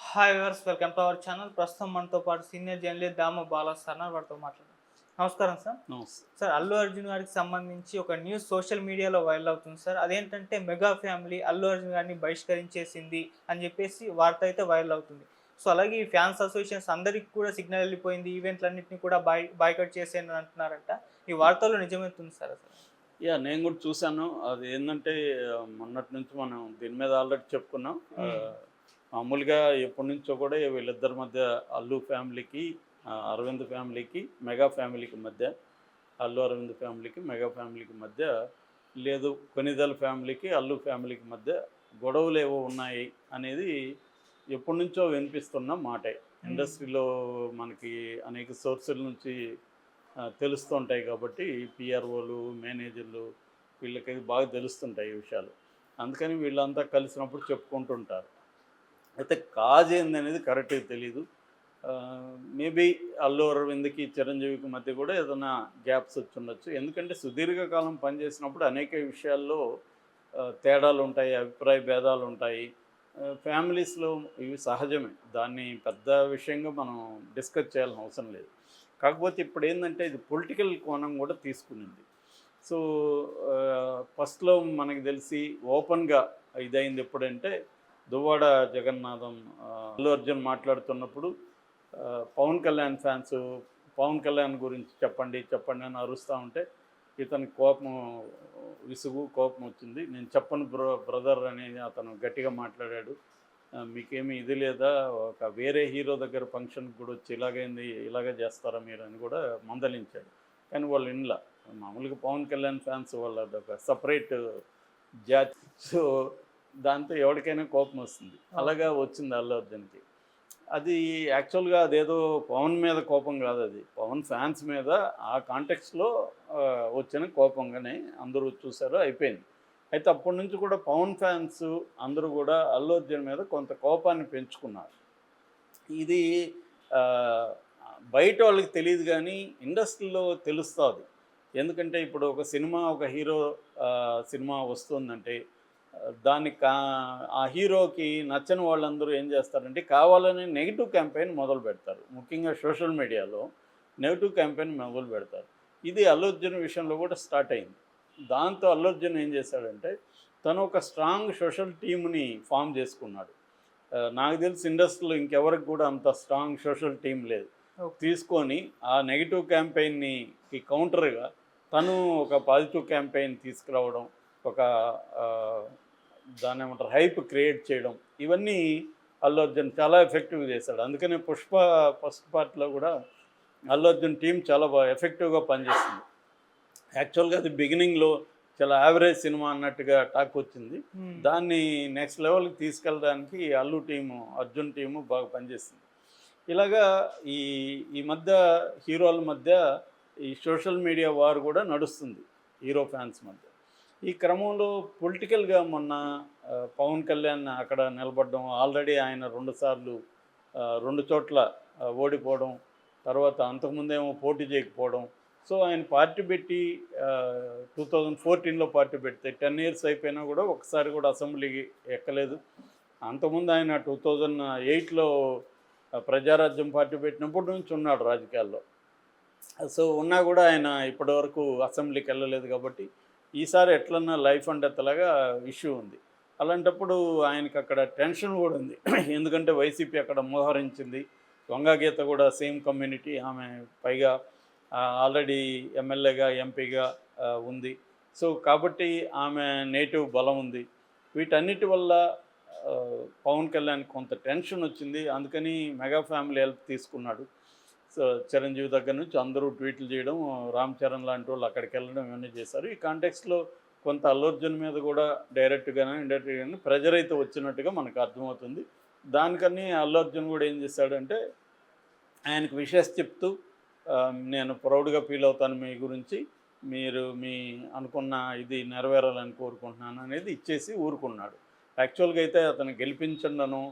Hi viewers welcome to our channel ప్రస్తుతం మనతో పాటు senior journalist Dama Bala sir. వారితో మాట్లాడదాం. నమస్కారం సార్ సార్ అల్లు అర్జున్ గారికి సంబంధించి ఒక న్యూస్ సోషల్ మీడియాలో వైరల్ అవుతుంది సార్ అదేంటంటే మెగా ఫ్యామిలీ అల్లు అర్జున్ గారిని బహిష్కరించేసింది అని చెప్పేసి వార్త అయితే వైరల్ అవుతుంది. సో అలాగే ఈ ఫ్యాన్స్ అసోసియేషన్స్ అందరికి కూడా సిగ్నల్ వెళ్ళిపోయింది. ఈవెంట్లన్నింటినీ కూడా బాయ్ బాయ్కట్ చేసేయని అంటున్నారంట. ఈ వార్తలో నిజమవుతుంది సార్ అసలు? యా నేను కూడా చూశాను. అది ఏంటంటే మొన్నటి నుంచి మనం దీని మీద ఆల్రెడీ చెప్పుకున్నాం. ఆ, మామూలుగా ఎప్పటి నుంచో కూడా వీళ్ళిద్దరి మధ్య అల్లు ఫ్యామిలీకి అరవింద్ ఫ్యామిలీకి మెగా ఫ్యామిలీకి మధ్య అల్లు అరవింద్ ఫ్యామిలీకి మెగా ఫ్యామిలీకి మధ్య లేదు కొనిదల ఫ్యామిలీకి అల్లు ఫ్యామిలీకి మధ్య గొడవలు ఏవో ఉన్నాయి అనేది ఎప్పటి నుంచో వినిపిస్తున్న మాటే. ఇండస్ట్రీలో మనకి అనేక సోర్సుల నుంచి తెలుస్తుంటాయి కాబట్టి పిఆర్ఓలు మేనేజర్లు వీళ్ళకి బాగా తెలుస్తుంటాయి ఈ విషయాలు. అందుకని వీళ్ళంతా కలిసినప్పుడు చెప్పుకుంటుంటారు. అయితే కాజ్ ఏందనేది కరెక్ట్గా తెలీదు. మేబీ అల్లు అరవింద్కి చిరంజీవికి మధ్య కూడా ఏదైనా గ్యాప్స్ వచ్చి ఉండొచ్చు. ఎందుకంటే సుదీర్ఘకాలం పనిచేసినప్పుడు అనేక విషయాల్లో తేడాలు ఉంటాయి అభిప్రాయ భేదాలు ఉంటాయి. ఫ్యామిలీస్లో ఇవి సహజమే. దాన్ని పెద్ద విషయంగా మనం డిస్కస్ చేయాల్సిన అవసరం లేదు. కాకపోతే ఇప్పుడు ఏంటంటే ఇది పొలిటికల్ కోణం కూడా తీసుకునింది. సో ఫస్ట్లో మనకి తెలిసి ఓపెన్గా ఇదైంది ఎప్పుడంటే దువ్వాడ జగన్నాథం అల్లు అర్జున్ మాట్లాడుతున్నప్పుడు పవన్ కళ్యాణ్ ఫ్యాన్స్ పవన్ కళ్యాణ్ గురించి చెప్పండి చెప్పండి అని అరుస్తూ ఉంటే ఇతనికి కోపం విసుగు కోపం వచ్చింది. నేను చెప్పను బ్రో బ్రదర్ అని అతను గట్టిగా మాట్లాడాడు. మీకేమి మీకేమీ ఇది లేదా? ఒక వేరే హీరో దగ్గర ఫంక్షన్కి కూడా వచ్చి ఇలాగైంది ఇలాగే చేస్తారా మీరు అని కూడా మందలించాడు. కానీ వాళ్ళు ఇంట్లో మామూలుగా పవన్ కళ్యాణ్ ఫ్యాన్స్ వాళ్ళ ఒక సపరేట్ జాతి. సో దాంతో ఎవరికైనా కోపం వస్తుంది. అలాగా వచ్చింది అల్లు అర్జున్కి. అది యాక్చువల్గా అదేదో పవన్ మీద కోపం కాదు అది. పవన్ ఫ్యాన్స్ మీద ఆ కాంటెక్స్లో వచ్చిన కోపంగానే అందరూ చూసారు అయిపోయింది. అయితే అప్పటి నుంచి కూడా పవన్ ఫ్యాన్స్ అందరూ కూడా అల్లు అర్జున్ మీద కొంత కోపాన్ని పెంచుకున్నారు. ఇది బయట వాళ్ళకి తెలియదు కానీ ఇండస్ట్రీలో తెలుస్తుంది. ఎందుకంటే ఇప్పుడు ఒక సినిమా ఒక హీరో సినిమా వస్తుందంటే ఆ, దానికి కా ఆ హీరోకి నచ్చని వాళ్ళందరూ ఏం చేస్తారంటే కావాలని నెగిటివ్ క్యాంపెయిన్ మొదలు పెడతారు. ముఖ్యంగా సోషల్ మీడియాలో నెగిటివ్ క్యాంపెయిన్ మొదలు పెడతారు. ఇది అల్లు అర్జున్ విషయంలో కూడా స్టార్ట్ అయింది. దాంతో అల్లు అర్జున్ ఏం చేశాడంటే తను ఒక స్ట్రాంగ్ సోషల్ టీమ్ని ఫామ్ చేసుకున్నాడు. నాకు తెలిసి ఇండస్ట్రీలో ఇంకెవరికి కూడా అంత స్ట్రాంగ్ సోషల్ టీం లేదు. తీసుకొని ఆ నెగిటివ్ క్యాంపెయిన్ని కౌంటర్గా తను ఒక పాజిటివ్ క్యాంపెయిన్ తీసుకురావడం ఒక ఆ, దాన్ని ఏమంటారు హైప్ క్రియేట్ చేయడం. ఇవన్నీ అల్లు అర్జున్ చాలా ఎఫెక్టివ్గా చేశాడు. అందుకనే పుష్ప ఫస్ట్ పార్ట్లో కూడా అల్లు అర్జున్ టీం చాలా బాగా ఎఫెక్టివ్గా పనిచేస్తుంది యాక్చువల్గా అది బిగినింగ్లో చాలా యావరేజ్ సినిమా అన్నట్టుగా టాక్ వచ్చింది. Hmm. దాన్ని నెక్స్ట్ లెవెల్కి తీసుకెళ్ళడానికి అల్లు టీము అర్జున్ టీము బాగా పనిచేసింది. ఇలాగా ఈ ఈ మధ్య హీరోల మధ్య ఈ సోషల్ మీడియా వారు కూడా నడుస్తుంది. హీరో ఫ్యాన్స్ మధ్య. ఈ క్రమంలో పొలిటికల్గా మొన్న పవన్ కళ్యాణ్ అక్కడ నిలబడడం ఆల్రెడీ ఆయన రెండుసార్లు రెండు చోట్ల ఓడిపోవడం తర్వాత అంతకుముందేమో పోటీ చేయకపోవడం. సో ఆయన పార్టీ పెట్టి టూ థౌజండ్ ఫోర్టీన్లో పార్టీ పెడితే టెన్ ఇయర్స్ అయిపోయినా కూడా ఒకసారి కూడా అసెంబ్లీకి ఎక్కలేదు. అంతకుముందు ఆయన టూ థౌజండ్ ఎయిట్లో ప్రజారాజ్యం పార్టీ పెట్టినప్పటి నుంచి ఉన్నాడు రాజకీయాల్లో. సో ఉన్నా కూడా ఆయన ఇప్పటివరకు అసెంబ్లీకి వెళ్ళలేదు కాబట్టి ఈసారి ఎట్లన్నా లైఫ్ అండ్ డెత్ లాగా ఇష్యూ ఉంది. అలాంటప్పుడు ఆయనకి అక్కడ టెన్షన్ కూడా ఉంది. ఎందుకంటే వైసీపీ అక్కడ మోహరించింది. గీత కూడా సేమ్ కమ్యూనిటీ ఆమె పైగా ఆల్రెడీ ఎమ్మెల్యేగా ఎంపీగా ఉంది. సో కాబట్టి ఆమె నేటివ్ బలం ఉంది. వీటన్నిటి వల్ల పవన్ కళ్యాణ్ కొంత టెన్షన్ వచ్చింది. అందుకని మెగా ఫ్యామిలీ హెల్ప్ తీసుకున్నాడు. చిరంజీవి దగ్గర నుంచి అందరూ ట్వీట్లు చేయడం రామ్ చరణ్ లాంటి వాళ్ళు అక్కడికి వెళ్ళడం ఇవన్నీ చేశారు. ఈ కాంటెక్స్లో కొంత అల్లు అర్జున్ మీద కూడా డైరెక్ట్గానే ఇండైరెక్ట్గానే ప్రెజర్ అయితే వచ్చినట్టుగా మనకు అర్థమవుతుంది. దానికని అల్లు అర్జున్ కూడా ఏం చేశాడంటే ఆయనకు విషెస్ చెప్తూ నేను ప్రౌడ్గా ఫీల్ అవుతాను మీ గురించి మీరు మీ అనుకున్న ఇది నెరవేరాలని కోరుకుంటున్నాను అనేది ఇచ్చేసి ఊరుకున్నాడు. యాక్చువల్గా అయితే అతను గెలిపించండను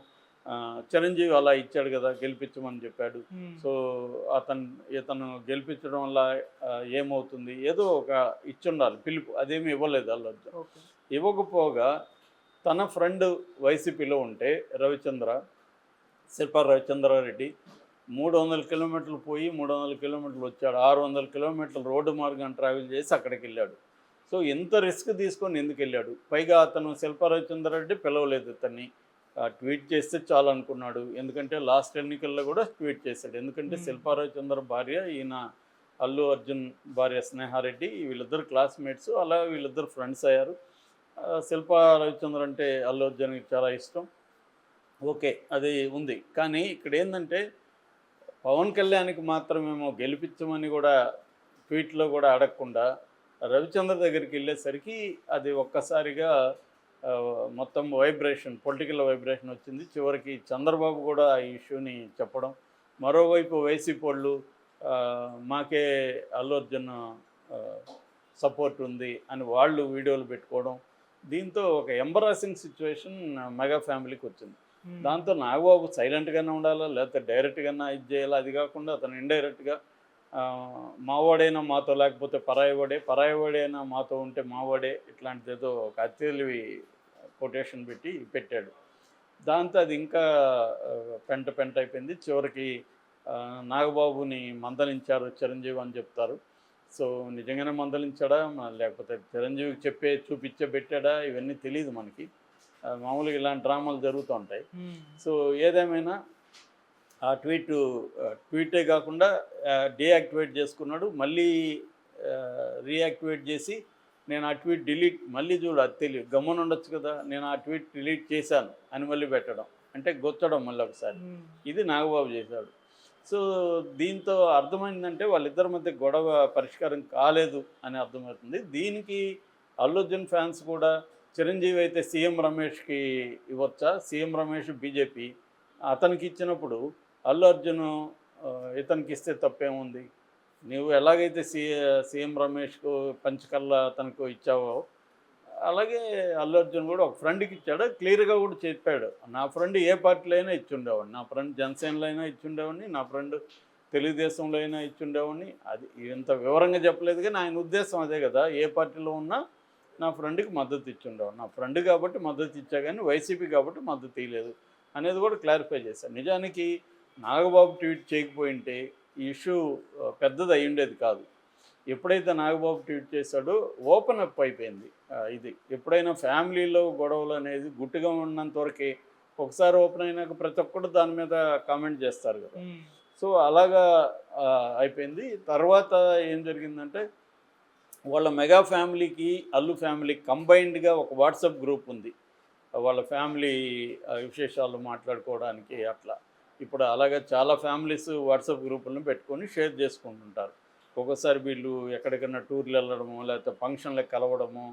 చిరంజీవి అలా ఇచ్చాడు కదా గెలిపించమని చెప్పాడు. సో అతను ఇతను గెలిపించడం వల్ల ఏమవుతుంది? ఏదో ఒక ఇచ్చుండాలి పిలుపు అదేమి ఇవ్వలేదు అల్లు అర్జున్. Okay. ఇవ్వకపోగా తన ఫ్రెండ్ వైసీపీలో ఉంటే రవిచంద్ర శిల్పా రవిచంద్రారెడ్డి మూడు వందల కిలోమీటర్లు పోయి మూడు వందల కిలోమీటర్లు వచ్చాడు. ఆరు వందల కిలోమీటర్లు రోడ్డు మార్గం ట్రావెల్ చేసి అక్కడికి వెళ్ళాడు. సో ఎంత రిస్క్ తీసుకొని ఎందుకు వెళ్ళాడు? పైగా అతను శిల్పా రవిచంద్రారెడ్డి పిలవలేదు ఇతన్ని. ట్వీట్ చేస్తే చాలు అనుకున్నాడు. ఎందుకంటే లాస్ట్ ఎన్నికల్లో కూడా ట్వీట్ చేశాడు. ఎందుకంటే. శిల్పా రవిచంద్ర భార్య ఈయన అల్లు అర్జున్ భార్య స్నేహారెడ్డి వీళ్ళిద్దరు క్లాస్మేట్స్ అలా వీళ్ళిద్దరు ఫ్రెండ్స్ అయ్యారు. శిల్పా రవిచంద్ర అంటే అల్లు అర్జున్కి చాలా ఇష్టం. ఓకే అది ఉంది. కానీ ఇక్కడ ఏంటంటే పవన్ కళ్యాణ్కి మాత్రమేమో గెలిపించమని కూడా ట్వీట్లో కూడా అడగకుండా రవిచంద్ర దగ్గరికి వెళ్ళేసరికి అది ఒక్కసారిగా మొత్తం వైబ్రేషన్ పొలిటికల్ వైబ్రేషన్ వచ్చింది. చివరికి చంద్రబాబు కూడా ఈ ఇష్యూని చెప్పడం. మరోవైపు వైసీపీ వాళ్ళు మాకే అల్లు అర్జున్ సపోర్ట్ ఉంది అని వాళ్ళు వీడియోలు పెట్టుకోవడం. దీంతో ఒక ఎంబరాసింగ్ సిచ్యువేషన్ మెగా ఫ్యామిలీకి వచ్చింది. దాంతో నాగబాబు సైలెంట్గానే ఉండాలా? లేకపోతే డైరెక్ట్గానే ఇది చేయాలా? అది కాకుండా అతను ఇండైరెక్ట్గా మావాడైనా మాతో లేకపోతే పరాయివాడే పరాయివాడైనా మాతో ఉంటే మావాడే ఇట్లాంటిది ఏదో ఒక అత్యలివి కొటేషన్ పెట్టి పెట్టాడు. దాంతో అది ఇంకా పెంట పెంట అయిపోయింది. చివరికి నాగబాబుని మందలించారు చిరంజీవి అని చెప్తారు. సో నిజంగానే మందలించాడా? లేకపోతే చిరంజీవికి చెప్పే చూపించే పెట్టాడా? ఇవన్నీ తెలియదు మనకి. మామూలుగా ఇలాంటి డ్రామాలు జరుగుతూ ఉంటాయి. సో ఏదేమైనా ఆ ట్వీట్ ట్వీటే కాకుండా డీయాక్టివేట్ చేసుకున్నాడు. మళ్ళీ రీయాక్టివేట్ చేసి నేను ఆ ట్వీట్ డిలీట్ మళ్ళీ చూడు అది తెలియదు గమ్మున ఉండొచ్చు కదా నేను ఆ ట్వీట్ డిలీట్ చేశాను అని మళ్ళీ పెట్టడం. అంటే గొచ్చడం మళ్ళీ ఒకసారి. ఇది నాగబాబు చేశాడు. సో దీంతో అర్థమైందంటే వాళ్ళిద్దరి మధ్య గొడవ పరిష్కారం కాలేదు అని అర్థమవుతుంది. దీనికి అల్లు అర్జున్ ఫ్యాన్స్ కూడా చిరంజీవి అయితే సీఎం రమేష్కి ఇవ్వచ్చా? CM Ramesh BJP. అతనికి ఇచ్చినప్పుడు అల్లు అర్జున్ ఇతనికి ఇస్తే తప్పేముంది? నువ్వు ఎలాగైతే సీ సీఎం రమేష్కు పంచకల్లా తనకు ఇచ్చావో అలాగే అల్లు అర్జున్ కూడా ఒక ఫ్రెండ్కి ఇచ్చాడు క్లియర్గా కూడా చెప్పాడు. నా ఫ్రెండ్ ఏ పార్టీలో అయినా ఇచ్చుండేవాడిని. నా ఫ్రెండ్ జనసేనలో అయినా ఇచ్చుండేవాడిని నా ఫ్రెండ్ తెలుగుదేశంలో అయినా ఇచ్చుండేవాడిని. అది ఇంత వివరంగా చెప్పలేదు కానీ ఆయన ఉద్దేశం అదే కదా. ఏ పార్టీలో ఉన్నా నా ఫ్రెండ్కి మద్దతు ఇచ్చుండేవాడు. నా ఫ్రెండ్ కాబట్టి మద్దతు ఇచ్చా కానీ వైసీపీ కాబట్టి మద్దతు ఇవ్వలేదు అనేది కూడా క్లారిఫై చేశాను నిజానికి నాగబాబు ట్వీట్ చేయకపోయింటే ఈ ఇష్యూ పెద్దది అయి ఉండేది కాదు. ఎప్పుడైతే నాగబాబు ట్వీట్ చేశాడో ఓపెన్ అప్ అయిపోయింది ఇది. ఎప్పుడైనా ఫ్యామిలీలో గొడవలు అనేది గుట్టుగా ఉన్నంత వరకే ఒకసారి ఓపెన్ అయినాక ప్రతి ఒక్కరు దాని మీద కామెంట్ చేస్తారు కదా. సో అలాగా అయిపోయింది. తర్వాత ఏం జరిగిందంటే వాళ్ళ మెగా ఫ్యామిలీకి అల్లు ఫ్యామిలీ కంబైన్డ్గా ఒక వాట్సాప్ గ్రూప్ ఉంది. వాళ్ళ ఫ్యామిలీ విశేషాలు మాట్లాడుకోవడానికి అట్లా. ఇప్పుడు అలాగే చాలా ఫ్యామిలీస్ వాట్సాప్ గ్రూపులను పెట్టుకొని షేర్ చేసుకుంటుంటారు. ఒక్కోసారి వీళ్ళు ఎక్కడికైనా టూర్లు వెళ్ళడము లేకపోతే ఫంక్షన్లకు కలవడము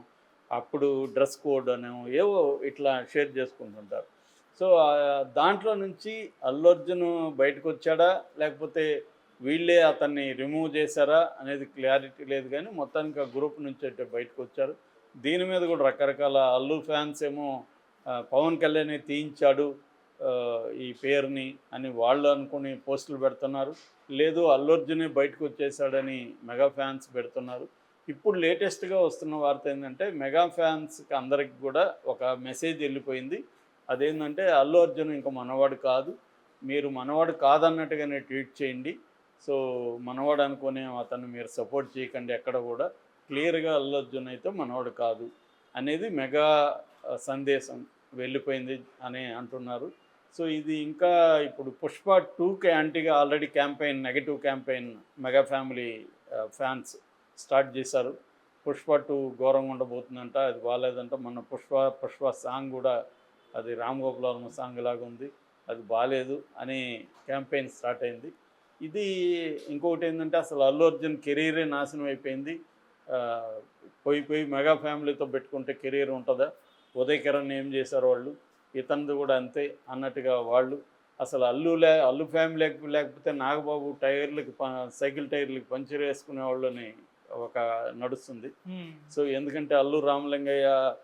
అప్పుడు డ్రెస్ కోడ్ అనేమో ఏవో ఇట్లా షేర్ చేసుకుంటుంటారు. సో దాంట్లో నుంచి అల్లు అర్జున్ బయటకు వచ్చాడా లేకపోతే వీళ్ళే అతన్ని రిమూవ్ చేశారా? అనేది క్లారిటీ లేదు కానీ మొత్తానికి ఆ గ్రూప్ నుంచి అయితే బయటకు వచ్చారు దీని మీద కూడా రకరకాల అల్లు ఫ్యాన్స్ ఏమో పవన్ కళ్యాణ్ తీయించాడు. ఈ పేరుని అని వాళ్ళు అనుకుని పోస్టులు పెడుతున్నారు. లేదు అల్లు అర్జునే బయటకు వచ్చేసాడని మెగా ఫ్యాన్స్ పెడుతున్నారు. ఇప్పుడు లేటెస్ట్గా వస్తున్న వార్త ఏంటంటే మెగా ఫ్యాన్స్కి అందరికి కూడా ఒక మెసేజ్ వెళ్ళిపోయింది. అదేంటంటే అల్లు అర్జున్ ఇంకా మనవాడు కాదు. మీరు మనవాడు కాదన్నట్టుగానే ట్వీట్ చేయండి. సో మనవాడు అనుకునే అతను మీరు సపోర్ట్ చేయకండి ఎక్కడ కూడా. క్లియర్గా అల్లు అర్జున్ అయితే మనవాడు కాదు అనేది మెగా సందేశం వెళ్ళిపోయింది అని అంటున్నారు. సో ఇది ఇంకా ఇప్పుడు పుష్ప టూకి యాంటీగా already campaign negative campaign mega family fans start చేశారు. పుష్ప టూ ఘోరంగా ఉండబోతుందంట అది బాగాలేదంట. మొన్న పుష్ప పుష్ప సాంగ్ కూడా అది రామ్ గోపాల్ సాంగ్ లాగా ఉంది అది బాగాలేదు అని క్యాంపెయిన్ స్టార్ట్ అయింది. ఇది ఇంకొకటి ఏంటంటే అసలు అల్లు అర్జున్ కెరీరే నాశనం అయిపోయింది. పోయి పోయి మెగా ఫ్యామిలీతో పెట్టుకుంటే కెరీర్ ఉంటుందా? ఉదయ్ కిరణ్ ఏం చేశారు వాళ్ళు? ఇతనిది కూడా అంతే అన్నట్టుగా వాళ్ళు అసలు అల్లు లే అల్లు ఫ్యామిలీ లేక- లేకపోతే నాగబాబు టైర్లకి ప- సైకిల్ టైర్లకి పంచర్ వేసుకునే వాళ్ళని ఒక నడుస్తుంది. సో ఎందుకంటే అల్లు రామలింగయ్య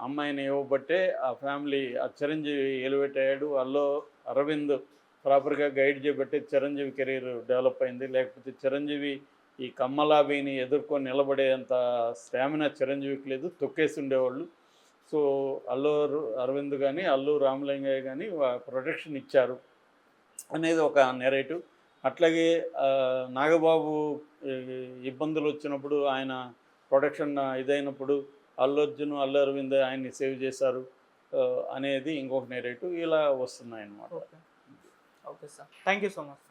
అమ్మాయిని ఇవ్వబట్టే ఆ ఫ్యామిలీ ఆ చిరంజీవి ఎలివేట్ అయ్యాడు. అల్లు అరవింద్ ప్రాపర్గా గైడ్ చేయబట్టే చిరంజీవి కెరీర్ డెవలప్ అయింది. లేకపోతే చిరంజీవి ఈ కమ్మలాబీని ఎదుర్కొని నిలబడేంత స్టామినా చిరంజీవికి లేదు. తొక్కేసి ఉండేవాళ్ళు. సో అల్లు అరవింద్ కానీ అల్లు రామలింగయ్య కానీ ప్రొటెక్షన్ ఇచ్చారు అనేది ఒక నెరేటివ్ అట్లాగే నాగబాబు ఇబ్బందులు వచ్చినప్పుడు ఆయన ప్రొటెక్షన్ ఇదైనప్పుడు అల్లు అర్జున్ అల్లు అరవింద్ ఆయన్ని సేవ్ చేశారు అనేది ఇంకొక నెరేటివ్ ఇలా వస్తున్నాయి అన్నమాట okay. Okay sir. Thank you so much